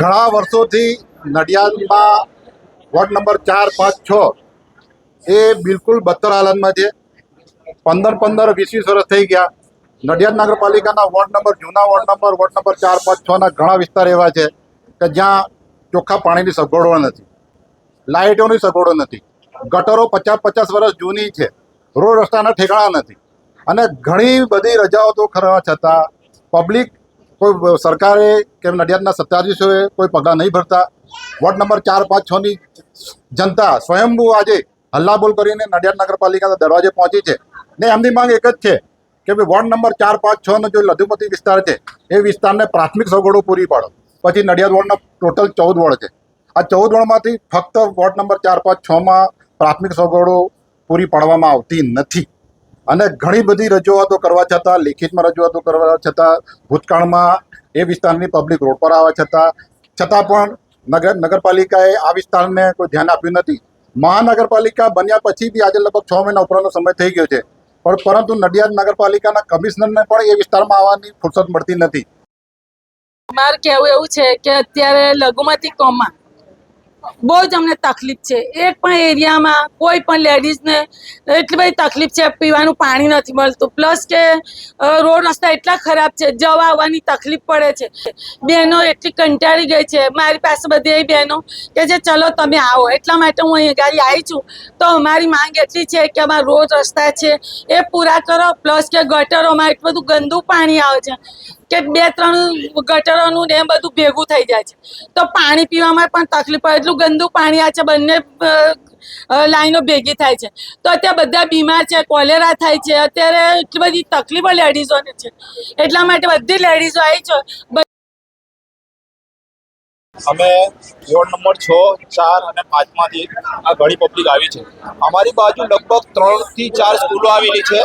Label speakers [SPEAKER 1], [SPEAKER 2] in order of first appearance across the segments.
[SPEAKER 1] ઘણા વર્ષોથી નડિયાદમાં ward number ચાર, પાંચ, છ એ બિલકુલ બદતર હાલતમાં છે. પંદર પંદર, વીસ વીસ વર્ષ થઈ ગયા. નડિયાદ નગરપાલિકાના વોર્ડ નંબર, જૂના વોર્ડ નંબર વોર્ડ નંબર ચાર, પાંચ છના ઘણા વિસ્તાર એવા છે કે જ્યાં ચોખ્ખા પાણીની સગવડો નથી, લાઇટોની સગવડો નથી. ગટરો પચાસ પચાસ વર્ષ જૂની છે. રોડ રસ્તાના ઠેકાણા નથી. અને ઘણી બધી રજાઓ તો ખરવા છતાં પબ્લિક કોઈ સરકારે કે નડિયાદના સત્તાધીશોએ કોઈ પગલાં નહીં ભરતા. વોર્ડ નંબર ચાર, પાંચ છની જનતા સ્વયંભૂ આજે હલ્લાબોલ કરીને નડિયાદ નગરપાલિકાના દરવાજે પહોંચી છે. ને એમની માંગ એક જ છે કે ભાઈ વોર્ડ નંબર ચાર, પાંચ છનો જે લઘુમતી વિસ્તાર છે, એ વિસ્તારને પ્રાથમિક સગવડો પૂરી પાડો. પછી નડિયાદ વોર્ડના ટોટલ ચૌદ વોર્ડ છે. આ ચૌદ વોર્ડમાંથી ફક્ત વોર્ડ નંબર ચાર, પાંચ છમાં પ્રાથમિક સગવડો પૂરી પાડવામાં આવતી નથી. અને ઘણી બધી રજૂઆતો કરવા છતાં, લેખિતમાં રજૂઆતો કરવા છતાં, ભૂતકાળમાં એ વિસ્તારની પબ્લિક રોડ પર આવવા છતાં છતાં પણ નગર, નગરપાલિકાએ આ વિસ્તારને કોઈ ધ્યાન આપ્યું નથી. મહાનગરપાલિકા બન્યા પછી બી આજે લગભગ છ મહિના ઉપરનો સમય થઈ ગયો છે. પણ પરંતુ નડિયાદ નગરપાલિકાના કમિશનરને પણ એ વિસ્તારમાં આવવાની ફુરસત મળતી નથી.
[SPEAKER 2] મારે કહેવું એવું છે કે અત્યારે લઘુમતી કોમમાં બહુ જ અમને તકલીફ છે. એક પણ એરિયામાં કોઈ પણ લેડીઝને એટલી બધી તકલીફ છે, પીવાનું પાણી નથી મળતું. પ્લસ કે રોડ રસ્તા એટલા ખરાબ છે, જવા આવવાની તકલીફ પડે છે. બહેનો એટલી કંટાળી ગઈ છે. મારી પાસે બધી એ બહેનો કે જે, ચલો, તમે આવો. એટલા માટે હું અહીં ગાડી આવી છું. તો અમારી માંગ એટલી છે કે અમારા રોડ રસ્તા છે, એ પૂરા કરો. પ્લસ કે ગટરોમાં એટલું બધું ગંદુ પાણી આવે છે. કે બે, ત્રણ ગટરોનું ને બધું ભેગું થઈ જાય છે. તો પાણી પીવામાં પણ તકલીફ પડે એટલું ગંદુ પાણી આ છે, બંને લાઈનો ભેગી થાય છે. તો અત્યારે બધા બીમાર છે, કોલેરા થાય છે, અત્યારે એટલી બધી તકલીફો લેડીઝોને છે. એટલા માટે બધી લેડીઝો આવી છે.
[SPEAKER 3] અમે વોર્ડ નંબર છ, ચાર અને પાંચમાંથી આ ઘણી પબ્લિક આવી છે. અમારી બાજુ લગભગ ત્રણથી ચાર સ્કૂલો આવેલી છે.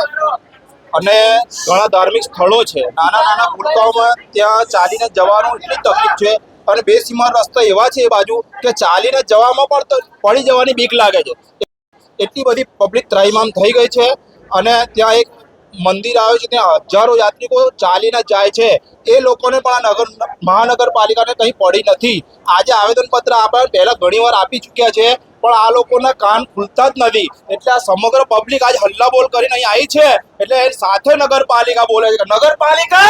[SPEAKER 3] અને ઘણા ધાર્મિક સ્થળો છે. નાના નાના ભૂલકાઓમાં ત્યાં ચાલીને જવાનું એટલી તકલીફ છે. અને બે સીમા રસ્તા એવા છે એ બાજુ કે ચાલીને જવામાં પણ પડી જવાની બીક લાગે છે. એટલી બધી પબ્લિક ત્રાહિમામ થઈ ગઈ છે અને ત્યાં એક મંદિર આવે છે, ત્યાં હજારો યાત્રિકો ચાલીને જાય છે. એ લોકોને પણ આ નગર મહાનગરપાલિકાને કંઈ પડી નથી. આજે આવેદનપત્ર આપણે પહેલાં ઘણીવાર આપી ચૂક્યા છે. પણ આ લોકોના કાન ખુલતા જ નથી. એટલે આ સમગ્ર પબ્લિક આજે હલ્લા બોલ કરીને અહીં આવી છે. એટલે સાથે નગરપાલિકા બોલે છે. નગરપાલિકા!